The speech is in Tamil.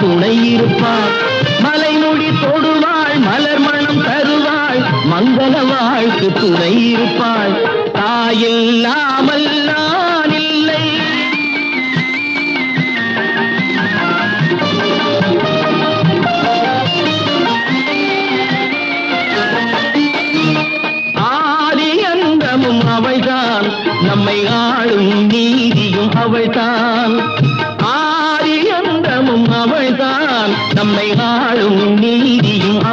துணை இருப்பாள் மலைமுடி தொடுவாள் மலர் மனம் தருவாள் மங்கள வாழ்க்கு துணை இருப்பாள். தாயில்லாமல் நான் இல்லை. ஆதி அந்தமும் அவள்தான். நம்மை ஆளும் நீதியும் அவள்தான். அவள்தான் நம்மை ஆளும் நீதியும்